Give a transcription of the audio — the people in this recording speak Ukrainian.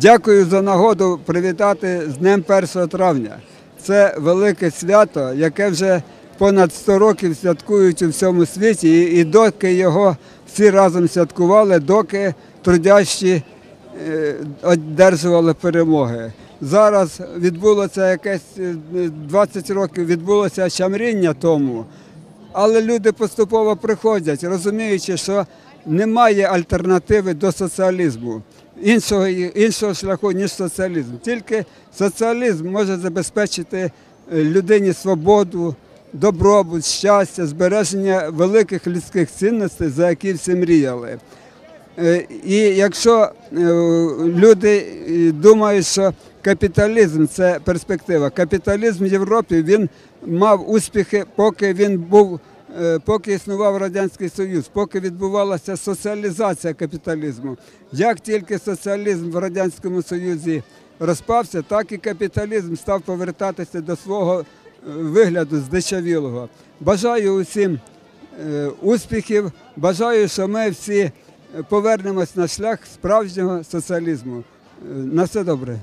Дякую за нагоду привітати з Днем 1 травня. Це велике свято, яке вже понад 100 років святкують у всьому світі, і, доки його всі разом святкували, доки трудящі е, одержували перемоги. Зараз відбулося якесь е, 20 років відбулося чамріння тому, але люди поступово приходять, розуміючи, що немає альтернативи до соціалізму, іншого, іншого шляху, ніж соціалізм. Тільки соціалізм може забезпечити е, людині свободу, добробут, щастя, збереження великих людських цінностей, за які всі мріяли. Е, І якщо е, люди думають, що капіталізм це перспектива, капіталізм в Європі він мав успіхи, поки він був, поки існував Радянський Союз, поки відбувалася соціалізація капіталізму. Як тільки соціалізм в Радянському Союзі розпався, так і капіталізм став повертатися до свого е, вигляду здичавілого. Бажаю усім е, успіхів. Бажаю, що ми всі е, повернемось на шлях справжнього соціалізму. Е, На все добре.